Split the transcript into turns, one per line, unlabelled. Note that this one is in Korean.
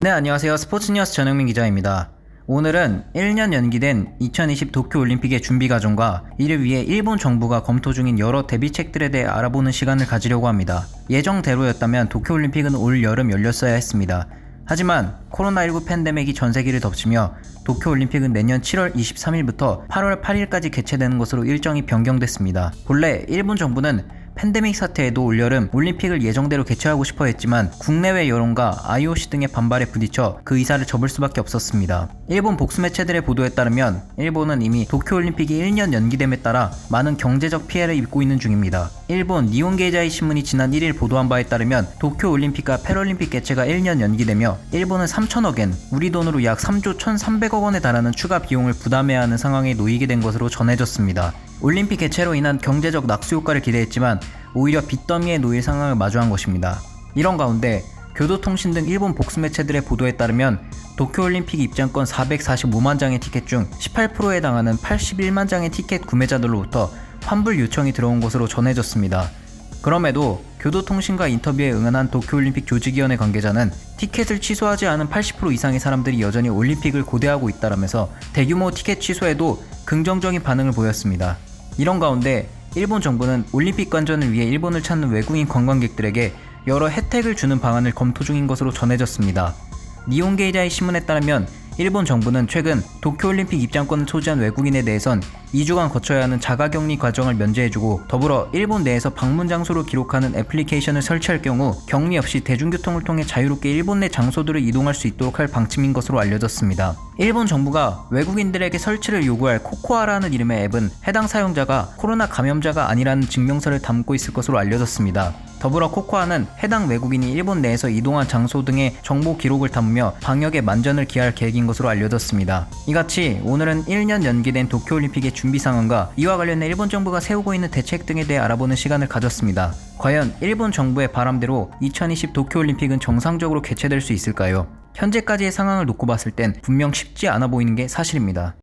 네, 안녕하세요. 스포츠뉴스 전영민 기자입니다. 오늘은 1년 연기된 2020 도쿄올림픽의 준비 과정과 이를 위해 일본 정부가 검토 중인 여러 대비책들에 대해 알아보는 시간을 가지려고 합니다. 예정대로였다면 도쿄올림픽은 올 여름 열렸어야 했습니다. 하지만 코로나19 팬데믹이 전 세계를 덮치며 도쿄올림픽은 내년 7월 23일부터 8월 8일까지 개최되는 것으로 일정이 변경됐습니다. 본래 일본 정부는 팬데믹 사태에도 올여름 올림픽을 예정대로 개최하고 싶어 했지만 국내외 여론과 IOC 등의 반발에 부딪혀 그 의사를 접을 수밖에 없었습니다. 일본 복수 매체들의 보도에 따르면 일본은 이미 도쿄올림픽이 1년 연기됨에 따라 많은 경제적 피해를 입고 있는 중입니다. 일본 니온게이자이 신문이 지난 1일 보도한 바에 따르면 도쿄올림픽과 패럴림픽 개최가 1년 연기되며 일본은 3천억엔, 우리 돈으로 약 3조 1,300억 원에 달하는 추가 비용을 부담해야 하는 상황에 놓이게 된 것으로 전해졌습니다. 올림픽 개최로 인한 경제적 낙수 효과를 기대했지만 오히려 빚더미에 놓일 상황을 마주한 것입니다. 이런 가운데 교도통신 등 일본 복수 매체들의 보도에 따르면 도쿄올림픽 입장권 445만 장의 티켓 중 18%에 해당하는 81만 장의 티켓 구매자들로부터 환불 요청이 들어온 것으로 전해졌습니다. 그럼에도 교도통신과 인터뷰에 응한 도쿄올림픽 조직위원회 관계자는 티켓을 취소하지 않은 80% 이상의 사람들이 여전히 올림픽을 고대하고 있다라면서 대규모 티켓 취소에도 긍정적인 반응을 보였습니다. 이런 가운데 일본 정부는 올림픽 관전을 위해 일본을 찾는 외국인 관광객들에게 여러 혜택을 주는 방안을 검토 중인 것으로 전해졌습니다. 니온게이자의 신문에 따르면 일본 정부는 최근 도쿄올림픽 입장권을 소지한 외국인에 대해선 2주간 거쳐야 하는 자가격리 과정을 면제해주고 더불어 일본 내에서 방문 장소로 기록하는 애플리케이션을 설치할 경우 격리 없이 대중교통을 통해 자유롭게 일본 내 장소들을 이동할 수 있도록 할 방침인 것으로 알려졌습니다. 일본 정부가 외국인들에게 설치를 요구할 코코아라는 이름의 앱은 해당 사용자가 코로나 감염자가 아니라는 증명서를 담고 있을 것으로 알려졌습니다. 더불어 코코아는 해당 외국인이 일본 내에서 이동한 장소 등의 정보 기록을 담으며 방역에 만전을 기할 계획인 것으로 알려졌습니다. 이같이 오늘은 1년 연기된 도쿄올림픽의 준비 상황과 이와 관련해 일본 정부가 세우고 있는 대책 등에 대해 알아보는 시간을 가졌습니다. 과연 일본 정부의 바람대로 2020 도쿄올림픽은 정상적으로 개최될 수 있을까요? 현재까지의 상황을 놓고 봤을 땐 분명 쉽지 않아 보이는 게 사실입니다.